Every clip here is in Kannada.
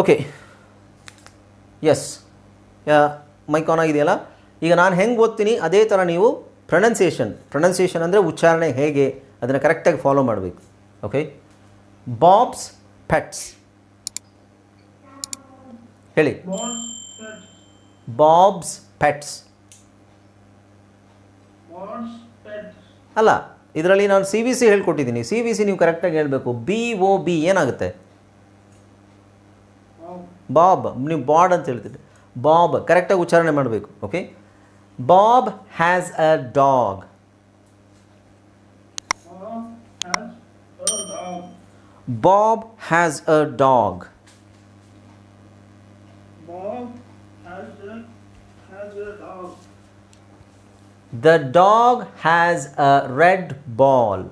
ಓಕೆ ಎಸ್ ಮೈಕ್ ಆನ್ ಆಗಿದೆಯಲ್ಲ? ಈಗ ನಾನು ಹೆಂಗೆ ಓದ್ತೀನಿ? ಅದೇ ಥರ ನೀವು ಪ್ರೊನೌನ್ಸಿಯೇಷನ್ ಪ್ರೊನೌನ್ಸಿಯೇಷನ್ ಅಂದರೆ ಉಚ್ಚಾರಣೆ ಹೇಗೆ? ಅದನ್ನು ಕರೆಕ್ಟಾಗಿ ಫಾಲೋ ಮಾಡಬೇಕು. ಓಕೆ ಬಾಬ್ಸ್ ಪೆಟ್ಸ್ ಹೇಳಿ. ಬಾಬ್ಸ್ ಪೆಟ್ಸ್ ಅಲ್ಲ, ಇದರಲ್ಲಿ ನಾನು ಸಿ ವಿ ಸಿ ಹೇಳ್ಕೊಟ್ಟಿದ್ದೀನಿ. ಸಿ ವಿ ಸಿ ನೀವು ಕರೆಕ್ಟಾಗಿ ಹೇಳಬೇಕು. ಬಿ ಓ ಬಿ ಏನಾಗುತ್ತೆ. ಬಾಬ್ ನೀವು ಬಾಡ್ ಅಂತ ಹೇಳ್ತಿದ್ದೆ ಬಾಬ್ ಕರೆಕ್ಟಾಗಿ ಉಚ್ಚಾರಣೆ ಮಾಡಬೇಕು okay Bob has a dog Bob has a dog. Bob has a dog Bob has a has a dog. The dog has a red ball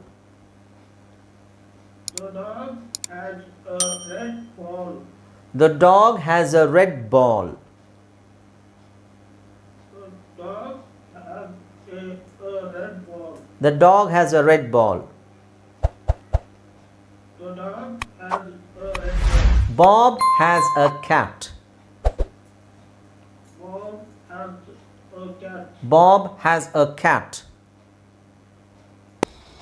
The dog has a red the dog has a red ball. The dog has a red ball. The dog has a red ball. Bob has a cat. Bob has a cat.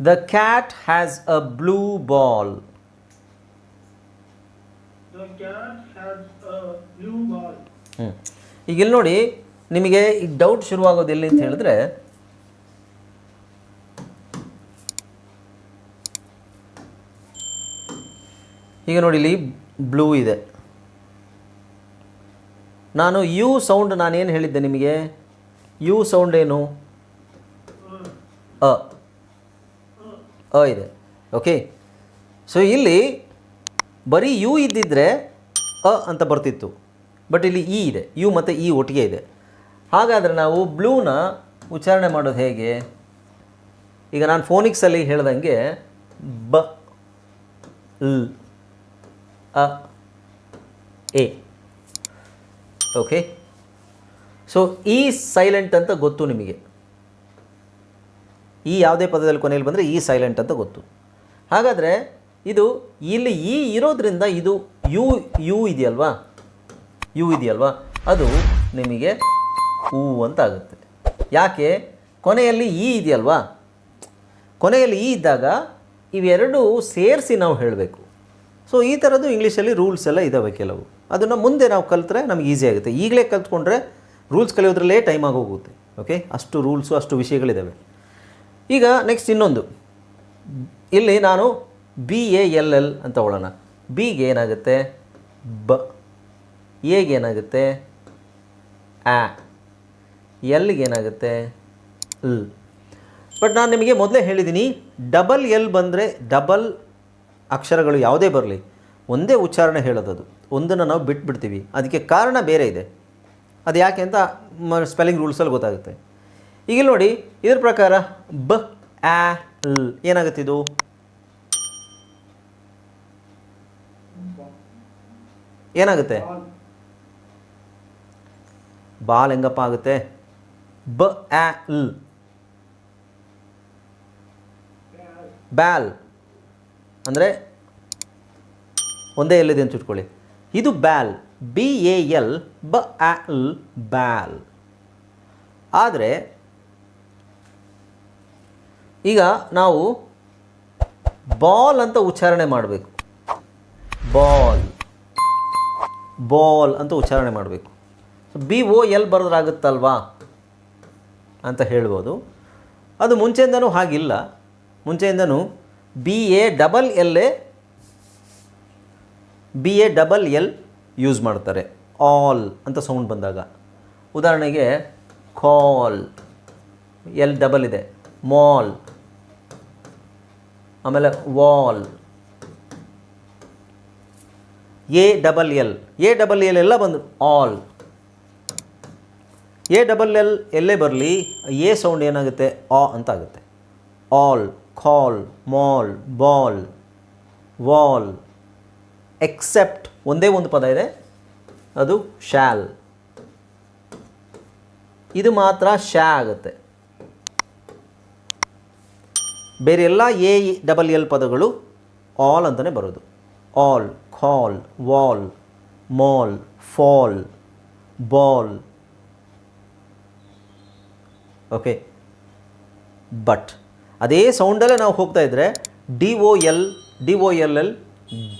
Bob has a, blue ball. The cat has a blue ball The cat has a blue ball. ಹ್ಞೂ ಈಗ ಇಲ್ಲಿ ನೋಡಿ ನಿಮಗೆ ಈ ಡೌಟ್ ಶುರುವಾಗೋದು ಎಲ್ಲಿ ಅಂತ ಹೇಳಿದ್ರೆ ಈಗ ನೋಡಿ ಇಲ್ಲಿ ಬ್ಲೂ ಇದೆ. ನಾನು ಯು ಸೌಂಡ್ ನಾನೇನು ಹೇಳಿದ್ದೆ ನಿಮಗೆ? ಯು ಸೌಂಡ್ ಏನು? ಅ. ಅ ಇದೆ. ಓಕೆ ಸೊ ಇಲ್ಲಿ ಬರೀ ಯು ಇದ್ದಿದ್ರೆ ಅ ಅಂತ ಬರ್ತಿತ್ತು. ಬಟ್ ಇಲ್ಲಿ ಇ ಇದೆ. ಯು ಮತ್ತು ಇ ಒಟ್ಟಿಗೆ ಇದೆ. ಹಾಗಾದರೆ ನಾವು ಬ್ಲೂನ ಉಚ್ಚಾರಣೆ ಮಾಡೋದು ಹೇಗೆ? ಈಗ ನಾನು ಫೋನಿಕ್ಸಲ್ಲಿ ಹೇಳ್ದಂಗೆ ಬ, ಲ್, ಅ, ಎ. ಓಕೆ ಸೊ ಈ ಸೈಲೆಂಟ್ ಅಂತ ಗೊತ್ತು ನಿಮಗೆ. ಈ ಯಾವುದೇ ಪದದಲ್ಲಿ ಕೊನೆಯಲ್ಲಿ ಬಂದರೆ ಈ ಸೈಲೆಂಟ್ ಅಂತ ಗೊತ್ತು. ಹಾಗಾದರೆ ಇದು ಇಲ್ಲಿ ಈ ಇರೋದ್ರಿಂದ ಇದು ಯು ಯು ಇದೆಯಲ್ವಾ? ಯು ಇದೆಯಲ್ವಾ? ಅದು ನಿಮಗೆ ಹೂ ಅಂತ ಆಗುತ್ತೆ ಯಾಕೆ? ಕೊನೆಯಲ್ಲಿ ಈ ಇದೆಯಲ್ವಾ? ಕೊನೆಯಲ್ಲಿ ಈ ಇದ್ದಾಗ ಇವೆರಡು ಸೇರಿಸಿ ನಾವು ಹೇಳಬೇಕು. ಸೊ ಈ ಥರದ್ದು ಇಂಗ್ಲೀಷಲ್ಲಿ ರೂಲ್ಸ್ ಎಲ್ಲ ಇದ್ದಾವೆ ಕೆಲವು. ಅದನ್ನು ಮುಂದೆ ನಾವು ಕಲಿತ್ರೆ ನಮ್ಗೆ ಈಸಿ ಆಗುತ್ತೆ. ಈಗಲೇ ಕಲ್ತ್ಕೊಂಡ್ರೆ ರೂಲ್ಸ್ ಕಲಿಯೋದ್ರಲ್ಲೇ ಟೈಮ್ ಆಗೋಗುತ್ತೆ. ಓಕೆ ಅಷ್ಟು ರೂಲ್ಸು ಅಷ್ಟು ವಿಷಯಗಳಿದ್ದಾವೆ ಈಗ ನೆಕ್ಸ್ಟ್ ಇನ್ನೊಂದು. ಇಲ್ಲಿ ನಾನು ಬಿ ಎ ಎಲ್ ಎಲ್ ಅಂತ ತಗೊಳ್ಳೋಣ ಬಿಗೆ ಏನಾಗುತ್ತೆ? ಬ ಎಗೆ ಏನಾಗುತ್ತೆ? ಆ ಎಲ್ಗೆ ಏನಾಗುತ್ತೆ? ಲ್ ಬಟ್ ನಾನು ನಿಮಗೆ ಮೊದಲೇ ಹೇಳಿದ್ದೀನಿ ಡಬಲ್ ಎಲ್ ಬಂದರೆ ಡಬಲ್ ಅಕ್ಷರಗಳು ಯಾವುದೇ ಬರಲಿ, ಒಂದೇ ಉಚ್ಚಾರಣೆ ಹೇಳೋದದು. ಒಂದನ್ನು ನಾವು ಬಿಟ್ಬಿಡ್ತೀವಿ. ಅದಕ್ಕೆ ಕಾರಣ ಬೇರೆ ಇದೆ. ಅದು ಯಾಕೆ ಅಂತ ಸ್ಪೆಲ್ಲಿಂಗ್ ರೂಲ್ಸಲ್ಲಿ ಗೊತ್ತಾಗುತ್ತೆ. ಈಗ ನೋಡಿ, ಇದ್ರ ಪ್ರಕಾರ ಬ, ಆ, ಲ್ ಏನಾಗುತ್ತೆ ಇದು? ಏನಾಗುತ್ತೆ. ಬಾಲ್ ಹೆಂಗಪ್ಪ ಆಗುತ್ತೆ? ಬ, ಆ, ಲ್. ಬ್ಯಾಲ್. ಅಂದರೆ ಒಂದೇ ಎಲ್ಲಿದೆ ಅಂತ ಇಟ್ಕೊಳ್ಳಿ. ಇದು ಬ್ಯಾಲ್. ಬಿ, ಎ, ಎಲ್, ಬ, ಆ, ಲ್, ಬ್ಯಾಲ್. ಆದರೆ ಈಗ ನಾವು ಬಾಲ್ ಅಂತ ಉಚ್ಚಾರಣೆ ಮಾಡಬೇಕು. ಬಾಲ್. ಬಾಲ್ ಅಂತ ಉಚ್ಚಾರಣೆ ಮಾಡಬೇಕು. ಬಿ ಓ ಎಲ್ ಬರೋದ್ರಾಗುತ್ತಲ್ವಾ? ಅಂತ ಹೇಳ್ಬೋದು. ಅದು ಮುಂಚೆಯಿಂದನೂ ಹಾಗಿಲ್ಲ. ಮುಂಚೆಯಿಂದನೂ B A double L A B A double L use ಮಾಡ್ತಾರೆ. ಆಲ್ ಅಂತ ಸೌಂಡ್ ಬಂದಾಗ. ಉದಾಹರಣೆಗೆ ಕಾಲ್ ಎಲ್ ಡಬಲ್ ಇದೆ. ಮಾಲ್ ಆಮೇಲೆ wall A double L A double L ಎಲ್ಲ ಬಂದು ಆಲ್ ಎ ಡಬಲ್ ಎಲ್ ಎಲ್ಲೇ ಬರಲಿ ಎ ಸೌಂಡ್ ಏನಾಗುತ್ತೆ? ಆ ಅಂತ ಆಗುತ್ತೆ all call mall ball wall except ಒಂದೇ ಒಂದು ಪದ ಇದೆ. ಅದು ಶ್ಯಾಲ್ ಇದು ಮಾತ್ರ ಶ್ಯಾ ಆಗುತ್ತೆ. ಬೇರೆ ಎಲ್ಲ ಎ ಡಬಲ್ ಎಲ್ ಪದಗಳು ಆಲ್ ಅಂತಲೇ ಬರೋದು. All call wall mall fall ball okay but ಅದೇ ಸೌಂಡಲ್ಲೇ ನಾವು ಹೋಗ್ತಾ ಇದ್ದರೆ D O L D O L L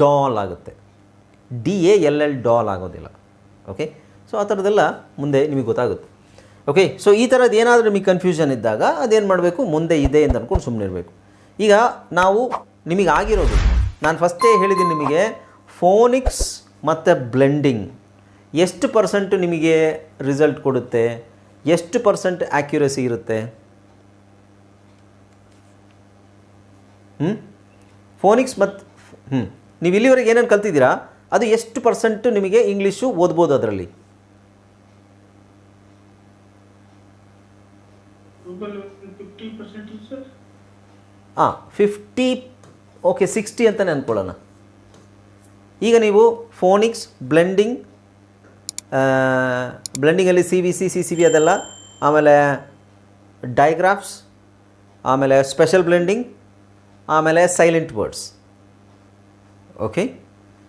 doll ಆಗುತ್ತೆ. D A L L doll ಆಗೋದಿಲ್ಲ. ಓಕೆ ಸೊ ಆ ಥರದ್ದೆಲ್ಲ ಮುಂದೆ ನಿಮಗೆ ಗೊತ್ತಾಗುತ್ತೆ. ಓಕೆ ಸೊ ಈ ಥರದ್ದು ಏನಾದರೂ ನಿಮಗೆ ಕನ್ಫ್ಯೂಷನ್ ಇದ್ದಾಗ ಅದೇನು ಮಾಡಬೇಕು? ಮುಂದೆ ಇದೆ ಅಂತ ಅಂದ್ಕೊಂಡು ಸುಮ್ಮನೆ ಇರಬೇಕು. ಈಗ ನಾವು ನಿಮಗೆ ಆಗಿರೋದು, ನಾನು ಫಸ್ಟೇ ಹೇಳಿದ್ದೀನಿ ನಿಮಗೆ ಫೋನಿಕ್ಸ್ ಮತ್ತು ಬ್ಲೆಂಡಿಂಗ್ ಎಷ್ಟು ಪರ್ಸೆಂಟ್ ನಿಮಗೆ ರಿಸಲ್ಟ್ ಕೊಡುತ್ತೆ? ಎಷ್ಟು ಪರ್ಸೆಂಟ್ ಆ್ಯಕ್ಯುರಸಿ ಇರುತ್ತೆ? ಹ್ಞೂ ಫೋನಿಕ್ಸ್ ಮತ್ತು ಹ್ಞೂ ನೀವು ಇಲ್ಲಿವರೆಗೆ ಏನೇನು ಕಲ್ತಿದ್ದೀರಾ? ಅದು ಎಷ್ಟು ಪರ್ಸೆಂಟ್ ನಿಮಗೆ ಇಂಗ್ಲೀಷು ಓದ್ಬೋದು ಅದರಲ್ಲಿ? ಹಾಂ ಫಿಫ್ಟಿ ಓಕೆ ಸಿಕ್ಸ್ಟಿ ಅಂತಲೇ ಅಂದ್ಕೊಳ್ಳೋಣ ಈಗ ನೀವು phonics blending ಬ್ಲೆಂಡಿಂಗಲ್ಲಿ C V C C C V ಅದೆಲ್ಲ, ಆಮೇಲೆ ಡೈಗ್ರಾಫ್ಸ್ ಆಮೇಲೆ ಸ್ಪೆಷಲ್ ಬ್ಲೆಂಡಿಂಗ್ ಆಮೇಲೆ ಸೈಲೆಂಟ್ ವರ್ಡ್ಸ್ ಓಕೆ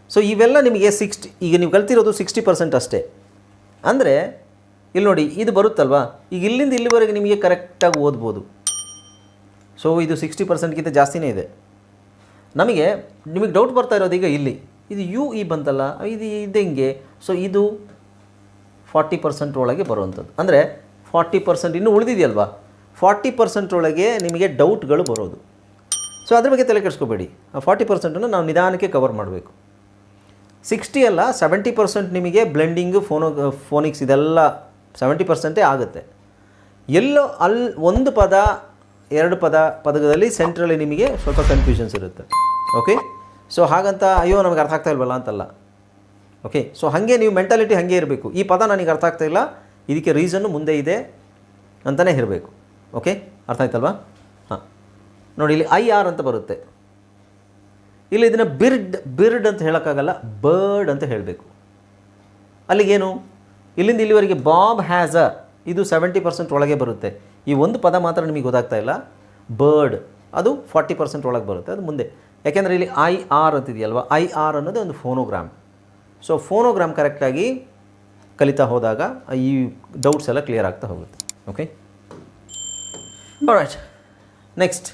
ಸೊ ಇವೆಲ್ಲ ನಿಮಗೆ ಸಿಕ್ಸ್ಟಿ ಈಗ ನೀವು ಕಲ್ತಿರೋದು ಸಿಕ್ಸ್ಟಿ ಪರ್ಸೆಂಟ್ ಅಷ್ಟೇ. ಅಂದರೆ ಇಲ್ಲಿ ನೋಡಿ, ಇದು ಬರುತ್ತಲ್ವಾ? ಈಗ ಇಲ್ಲಿಂದ ಇಲ್ಲಿವರೆಗೆ ನಿಮಗೆ ಕರೆಕ್ಟಾಗಿ ಓದ್ಬೋದು. ಸೊ ಇದು ಸಿಕ್ಸ್ಟಿ ಪರ್ಸೆಂಟ್ಗಿಂತ ಜಾಸ್ತಿನೇ ಇದೆ. ನಮಗೆ, ನಿಮಗೆ ಡೌಟ್ ಬರ್ತಾ ಇರೋದು ಈಗ ಇಲ್ಲಿ. ಇದು ಯು ಇ ಬಂತಲ್ಲ, ಇದು ಇದು ಹೆಂಗೆ? ಸೊ ಇದು ಫಾರ್ಟಿ ಪರ್ಸೆಂಟ್ ಒಳಗೆ ಬರುವಂಥದ್ದು. ಅಂದರೆ ಫಾರ್ಟಿ ಪರ್ಸೆಂಟ್ ಇನ್ನೂ ಉಳಿದಿದೆಯಲ್ವಾ? ಫಾರ್ಟಿ ಪರ್ಸೆಂಟ್ ಒಳಗೆ ನಿಮಗೆ ಡೌಟ್ಗಳು ಬರೋದು. ಸೊ ಅದ್ರ ಬಗ್ಗೆ ತಲೆ ಕೆಡಿಸ್ಕೋಬೇಡಿ. ಆ ಫಾರ್ಟಿ ಪರ್ಸೆಂಟನ್ನು ನಾವು ನಿಧಾನಕ್ಕೆ ಕವರ್ ಮಾಡಬೇಕು. ಸಿಕ್ಸ್ಟಿ ಅಲ್ಲ ಸೆವೆಂಟಿ ಪರ್ಸೆಂಟ್ ನಿಮಗೆ ಬ್ಲೆಂಡಿಂಗು ಫೋನೋ ಫೋನಿಕ್ಸ್ ಇದೆಲ್ಲ ಸೆವೆಂಟಿ ಪರ್ಸೆಂಟೇ ಆಗುತ್ತೆ. ಎಲ್ಲೋ ಅಲ್ಲಿ ಒಂದು ಪದ, ಎರಡು ಪದ ಪದಕದಲ್ಲಿ ಸೆಂಟ್ರಲ್ಲಿ ನಿಮಗೆ ಸ್ವಲ್ಪ ಕನ್ಫ್ಯೂಷನ್ಸ್ ಇರುತ್ತೆ. ಓಕೆ ಸೊ ಹಾಗಂತ ಅಯ್ಯೋ, ನಮಗೆ ಅರ್ಥ ಆಗ್ತಾ ಇಲ್ವಲ್ಲ ಅಂತಲ್ಲ. ಓಕೆ ಸೊ ಹಾಗೆ ನೀವು ಮೆಂಟಾಲಿಟಿ ಹಾಗೆ ಇರಬೇಕು. ಈ ಪದ ನನಗೆ ಅರ್ಥ ಆಗ್ತಾ ಇಲ್ಲ, ಇದಕ್ಕೆ ರೀಸನ್ನು ಮುಂದೆ ಇದೆ ಅಂತಲೇ ಇರಬೇಕು. ಓಕೆ ಅರ್ಥ ಆಯ್ತಲ್ವಾ? ಹಾಂ. ನೋಡಿ, ಇಲ್ಲಿ ಐ ಆರ್ ಅಂತ ಬರುತ್ತೆ. ಇಲ್ಲಿ ಇದನ್ನು ಬಿರ್ಡ್ ಬಿರ್ಡ್ ಅಂತ ಹೇಳೋಕ್ಕಾಗಲ್ಲ ಬರ್ಡ್ ಅಂತ ಹೇಳಬೇಕು. ಅಲ್ಲಿಗೇನು? ಇಲ್ಲಿಂದ ಇಲ್ಲಿವರೆಗೆ ಬಾಬ್ ಹ್ಯಾಸ್ ಅ, ಇದು ಸೆವೆಂಟಿ ಪರ್ಸೆಂಟ್ ಒಳಗೆ ಬರುತ್ತೆ. ಈ ಒಂದು ಪದ ಮಾತ್ರ ನಿಮಗೆ ಗೊತ್ತಾಗ್ತಾ ಇಲ್ಲ. ಬರ್ಡ್, ಅದು ಫಾರ್ಟಿ ಪರ್ಸೆಂಟ್ ಒಳಗೆ ಬರುತ್ತೆ, ಅದು ಮುಂದೆ. ಯಾಕೆಂದರೆ ಇಲ್ಲಿ ಐ ಆರ್ ಅಂತಿದೆಯಲ್ವ? ಐ ಆರ್ ಅನ್ನೋದು ಒಂದು ಫೋನೋಗ್ರಾಮ್ ಸೊ ಫೋನೋಗ್ರಾಮ್ ಕರೆಕ್ಟಾಗಿ ಕಲಿತಾ ಹೋದಾಗ ಈ ಡೌಟ್ಸ್ ಎಲ್ಲ ಕ್ಲಿಯರ್ ಆಗ್ತಾ ಹೋಗುತ್ತೆ. Okay right next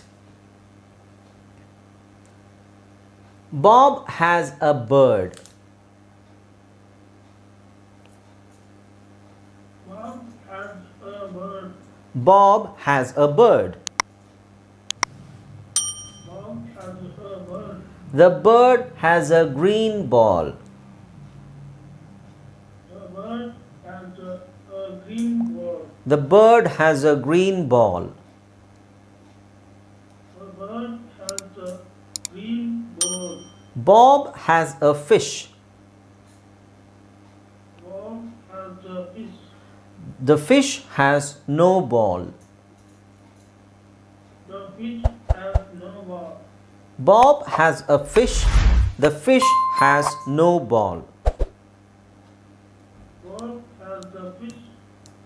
Bob has a bird Bob has a bird. Has a. The bird has a green ball. The bird has a, a green ball. The bird has a green ball. Bob has a fish. The fish has no ball. The fish has no ball. Bob has a fish. The fish has no ball. Bob has the fish.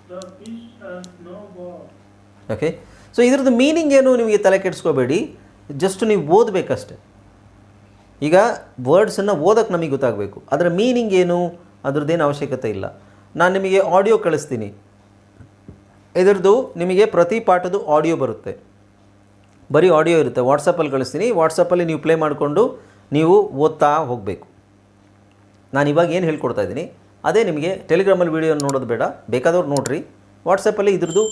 The fish has no ball. Okay. So ಇದ್ರದ್ದು ಮೀನಿಂಗ್ ಏನು ನಿಮಗೆ ತಲೆ ಕೆಡಿಸ್ಕೋಬೇಡಿ ಜಸ್ಟ್ ನೀವು ಓದಬೇಕಷ್ಟೆ ಈಗ ವರ್ಡ್ಸನ್ನು ಓದೋಕ್ಕೆ ನಮಗೆ ಗೊತ್ತಾಗಬೇಕು ಅದರ ಮೀನಿಂಗ್ ಏನು ಅದರದ್ದೇನು ಅವಶ್ಯಕತೆ ಇಲ್ಲ ನಾನು ನಿಮಗೆ ಆಡಿಯೋ ಕಳಿಸ್ತೀನಿ ಇದರದ್ದು ನಿಮಗೆ ಪ್ರತಿ ಪಾಠದ್ದು ಆಡಿಯೋ ಬರುತ್ತೆ. ಬರೀ ಆಡಿಯೋ ಇರುತ್ತೆ. ವಾಟ್ಸಪ್ಪಲ್ಲಿ ಕಳಿಸ್ತೀನಿ. ವಾಟ್ಸಪ್ಪಲ್ಲಿ ನೀವು ಪ್ಲೇ ಮಾಡಿಕೊಂಡು ನೀವು ಓದ್ತಾ ಹೋಗಬೇಕು. ನಾನು ಇವಾಗ ಏನು ಹೇಳ್ಕೊಡ್ತಾ ಇದ್ದೀನಿ? ಅದೇ ನಿಮಗೆ ಟೆಲಿಗ್ರಾಮಲ್ಲಿ ವೀಡಿಯೋ ನೋಡೋದು ಬೇಡ. ಬೇಕಾದವ್ರು ನೋಡಿರಿ. ವಾಟ್ಸಪ್ಪಲ್ಲಿ ಇದ್ರದ್ದು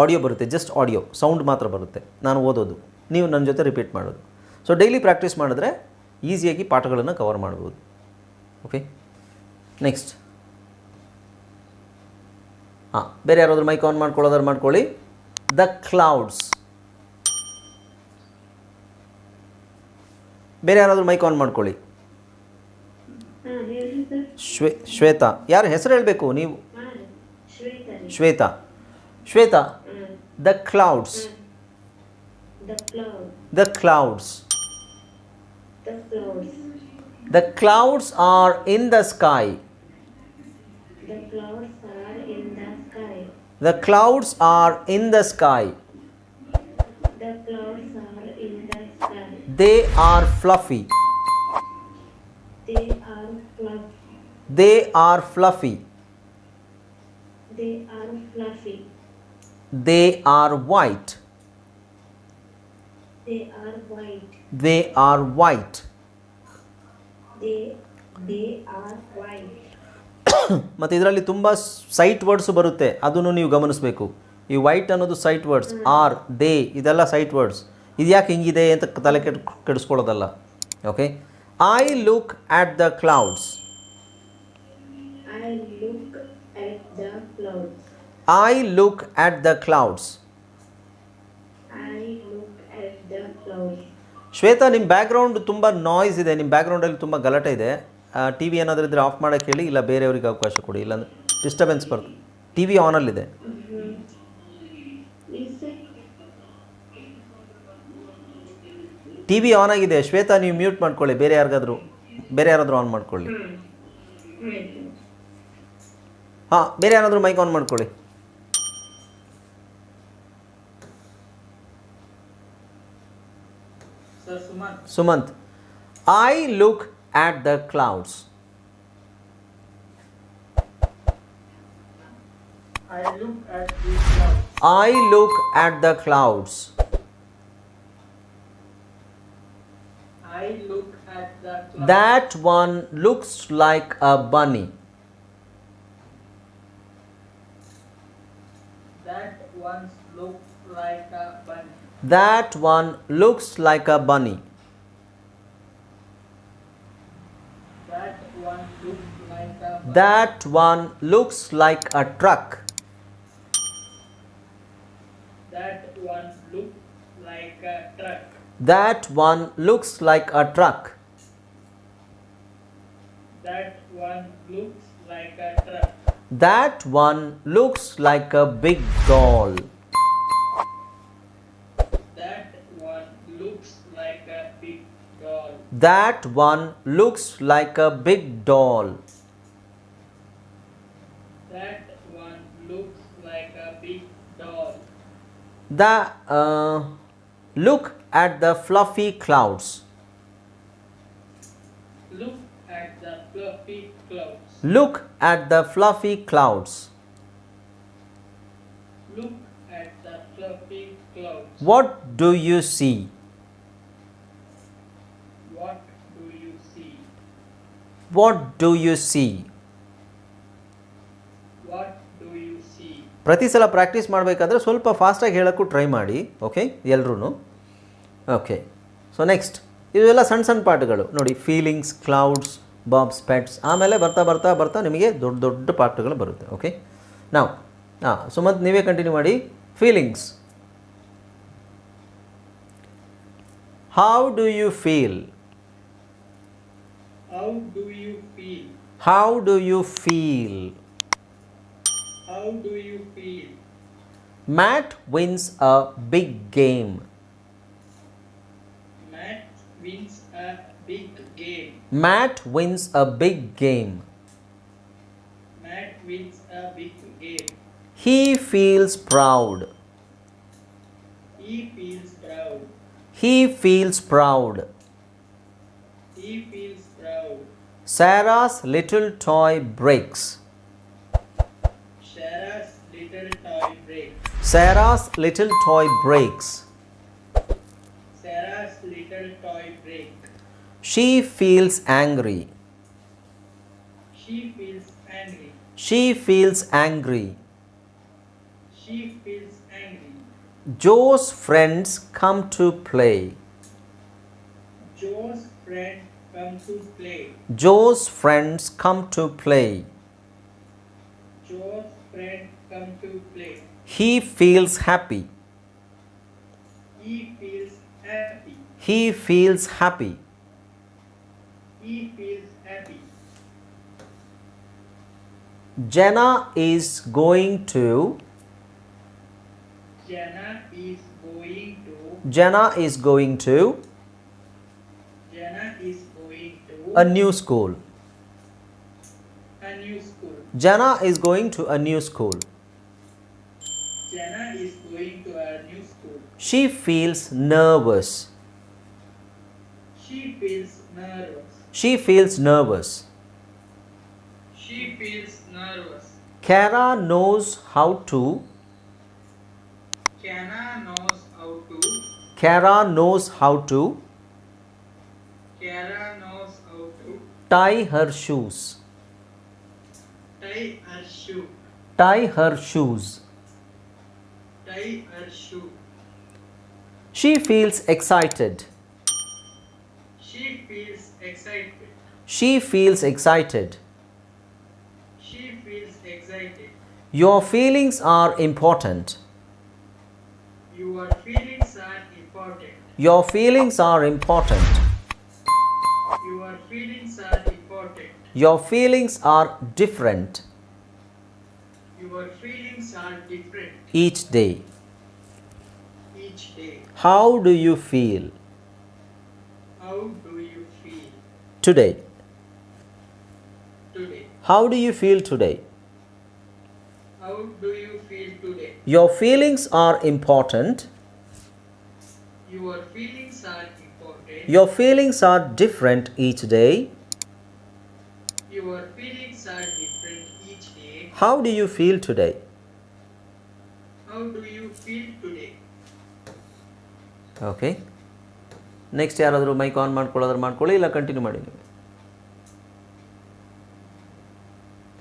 ಆಡಿಯೋ ಬರುತ್ತೆ. ಜಸ್ಟ್ ಆಡಿಯೋ ಸೌಂಡ್ ಮಾತ್ರ ಬರುತ್ತೆ. ನಾನು ಓದೋದು. ನೀವು ನನ್ನ ಜೊತೆ ರಿಪೀಟ್ ಮಾಡೋದು. ಸೊ ಡೈಲಿ ಪ್ರಾಕ್ಟೀಸ್ ಮಾಡಿದ್ರೆ ಈಸಿಯಾಗಿ ಪಾಠಗಳನ್ನು ಕವರ್ ಮಾಡ್ಬೋದು. ಓಕೆ ನೆಕ್ಸ್ಟ್ ಹಾಂ ಬೇರೆ ಯಾರಾದರೂ ಮೈಕ್ ಆನ್ ಮಾಡ್ಕೊಳ್ಳೋದಾರು ಮಾಡ್ಕೊಳ್ಳಿ. ದ ಕ್ಲೌಡ್ಸ್ ಬೇರೆ ಯಾರಾದರೂ ಮೈಕ್ ಆನ್ ಮಾಡ್ಕೊಳ್ಳಿ. ಶ್ವೇ ಶ್ವೇತಾ. ಯಾರ ಹೆಸರು ಹೇಳಬೇಕು ನೀವು? Shweta. Shweta the clouds the clouds the clouds are in the sky The clouds are in the sky. The clouds are in the sky. They are fluffy. They are fluffy. They are fluffy. They are fluffy. They are white. They are white. They are white. They, they are white. ಮತ್ತು ಇದರಲ್ಲಿ ತುಂಬ ಸೈಟ್ ವರ್ಡ್ಸ್ ಬರುತ್ತೆ. ಅದನ್ನು ನೀವು ಗಮನಿಸಬೇಕು. ಈ ವೈಟ್ ಅನ್ನೋದು ಸೈಟ್ ವರ್ಡ್ಸ್ ಆರ್ ದೇ ಇದೆಲ್ಲ ಸೈಟ್ ವರ್ಡ್ಸ್ ಇದು ಯಾಕೆ ಹಿಂಗಿದೆ ಅಂತ ತಲೆ ಕೆಟ್ ಕೆಡಿಸ್ಕೊಳ್ಳೋದಲ್ಲ. Okay I look at the clouds I look at the clouds Shweta ನಿಮ್ಮ ಬ್ಯಾಕ್ಗ್ರೌಂಡ್ ತುಂಬ ನಾಯ್ಸ್ ಇದೆ. ನಿಮ್ಮ ಬ್ಯಾಕ್ಗ್ರೌಂಡಲ್ಲಿ ತುಂಬ ಗಲಾಟೆ ಇದೆ. ಟಿ ವಿ ಏನಾದರೂ ಇದ್ದರೆ ಆಫ್ ಮಾಡೋಕ್ಕೆ ಹೇಳಿ ಇಲ್ಲ ಬೇರೆಯವ್ರಿಗೆ ಅವಕಾಶ ಕೊಡಿ ಇಲ್ಲಾಂದರೆ ಡಿಸ್ಟರ್ಬೆನ್ಸ್ ಬರ್ತದೆ ಟಿ ವಿ ಆನಲ್ಲಿದೆ ಟಿ ವಿ ಆನ್ ಆಗಿದೆ. ಶ್ವೇತಾ ನೀವು ಮ್ಯೂಟ್ ಮಾಡ್ಕೊಳ್ಳಿ. ಬೇರೆ ಯಾರಿಗಾದರೂ ಬೇರೆ ಯಾರಾದರೂ ಆನ್ ಮಾಡ್ಕೊಳ್ಳಿ. ಹಾಂ ಬೇರೆ ಯಾರಾದರೂ ಮೈಕ್ ಆನ್ ಮಾಡ್ಕೊಳ್ಳಿ. Sumanth. I look at the clouds. I look at the clouds. I look at the clouds. I look at the clouds. That one looks like a bunny. That one looks like a bunny. That one looks like a bunny. That one looks like a truck. That one looks like a truck. That one looks like a truck. That one looks like a truck. That one looks like a big doll. That one looks like a big doll. That one looks like a big doll. That one looks like a big doll. The uh, look at the fluffy clouds. Look at the fluffy clouds. Look at the fluffy clouds. Look at the fluffy clouds. What do you see? What do you see? What do you see? ಪ್ರತಿ ಸಲ ಪ್ರಾಕ್ಟೀಸ್ ಮಾಡಬೇಕಾದ್ರೆ ಸ್ವಲ್ಪ ಫಾಸ್ಟಾಗಿ ಹೇಳೋಕ್ಕೂ ಟ್ರೈ ಮಾಡಿ ಓಕೆ ಎಲ್ಲರೂ ಓಕೆ ಸೊ ನೆಕ್ಸ್ಟ್ ಇವೆಲ್ಲ ಸಣ್ಣ ಸಣ್ಣ ಪಾಠಗಳು. ನೋಡಿ ಫೀಲಿಂಗ್ಸ್ ಕ್ಲೌಡ್ಸ್ ಬಾಬ್ಸ್ ಪ್ಯಾಟ್ಸ್ ಆಮೇಲೆ ಬರ್ತಾ ಬರ್ತಾ ಬರ್ತಾ ನಿಮಗೆ ದೊಡ್ಡ ದೊಡ್ಡ ಪಾಠಗಳು ಬರುತ್ತೆ ಓಕೆ ನಾವು ಹಾಂ ಸುಮಂತ್ ನೀವೇ ಕಂಟಿನ್ಯೂ ಮಾಡಿ. Feelings how do you feel how do you feel? How do you feel How do you feel? Matt wins a big game. Matt wins a big game. Matt wins a big game. Matt wins a big game. He feels proud. He feels proud. He feels proud. He feels proud. Sarah's little toy breaks. Sarah's little toy breaks. Sarah's little toy break. She feels angry. She feels angry. She feels angry. She feels angry. Joe's friends come to play. Joe's friends come to play. Joe's friends come to play. Joe's friend come to play. He feels happy. He feels happy. He feels happy. He feels happy. Jenna is going to. Jenna is going to. Jenna is going to Jana is going to a new school. a new school. Jenna is going to a new school. Jana is going to a new school. She feels nervous. She feels nervous. She feels nervous. She feels nervous. Kara knows how to. Kana knows how to. Kara knows how to Kara knows how to tie her shoes. tie her shoe. Tie her shoes. Her shoe. She feels excited. She feels excited. She feels excited. She feels excited. Your feelings are important. Your feelings are important. Your feelings are important. Your feelings are important. Your feelings are different Your feelings are different each day. How do you feel How do you feel today? today? How do you feel today? How do you feel today? Your feelings are important. Your feelings are important. Your feelings are different each day. Your feelings are different each day. How do you feel today? How do you feel today? Okay next ಯಾರಾದರೂ ಮೈಕ್ ಆನ್ ಮಾಡ್ಕೊಳ್ಳೋದ್ರೆ ಮಾಡ್ಕೊಳ್ಳಿ ಇಲ್ಲ ಕಂಟಿನ್ಯೂ ಮಾಡಿ ನೀವು.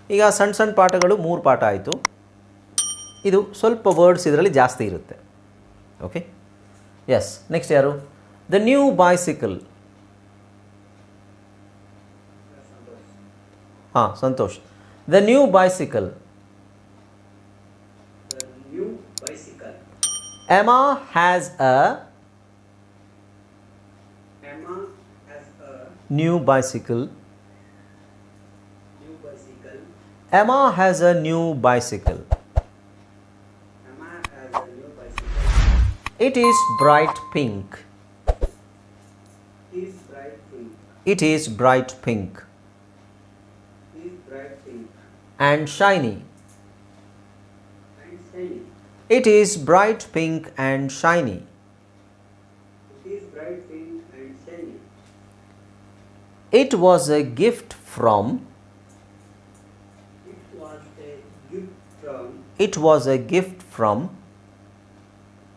ಈಗ ಸಣ್ಣ ಸಣ್ಣ ಪಾಠಗಳು ಮೂರು ಪಾಠ ಆಯಿತು. ಇದು ಸ್ವಲ್ಪ ವರ್ಡ್ಸ್ ಇದರಲ್ಲಿ ಜಾಸ್ತಿ ಇರುತ್ತೆ. ಓಕೆ ಎಸ್ ನೆಕ್ಸ್ಟ್ ಯಾರು? ದ ನ್ಯೂ ಬೈಸಿಕಲ್ ಹಾಂ Santosh. The new bicycle. Emma has a new bicycle. New bicycle. Emma has a new bicycle. Emma has a new bicycle. It is bright pink. Is bright pink. It is bright pink. Is bright pink. And shiny. And shiny. It is bright pink and shiny. It was a gift from. It was a gift from. It was a gift from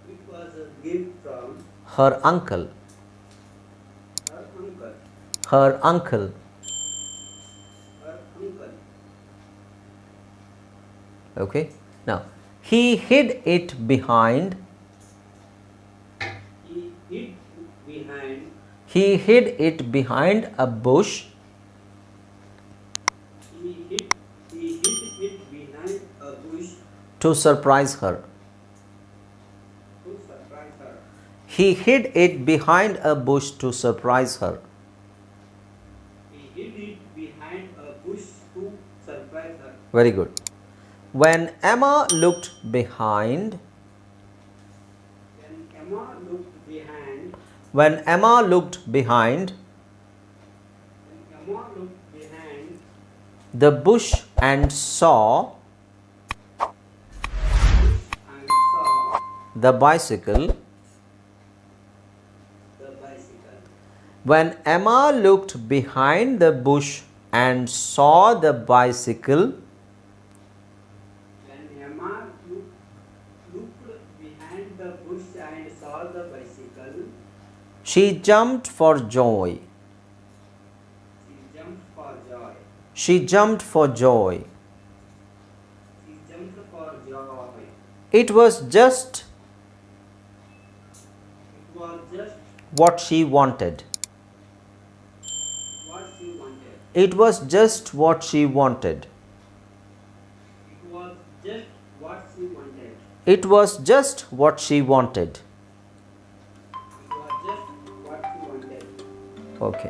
It was a gift from her uncle. her uncle. Her uncle. Her uncle. Okay. Now he hid it behind. He hid behind. He hid it behind a bush. He hid. He hid it behind a bush to surprise her. to surprise her. He hid it behind a bush to surprise her. He hid it behind a bush to surprise her. Very good. When Emma looked behind, When Emma looked behind, when Emma looked behind Emma looked behind the bush and saw and saw the bicycle, the bicycle. when Emma looked behind the bush and saw the bicycle, When Emma looked, looked behind the bush and saw the bicycle, she jumped for joy. she jumped for joy. It was just what she wanted. It was just what she wanted. It was just what she wanted. Okay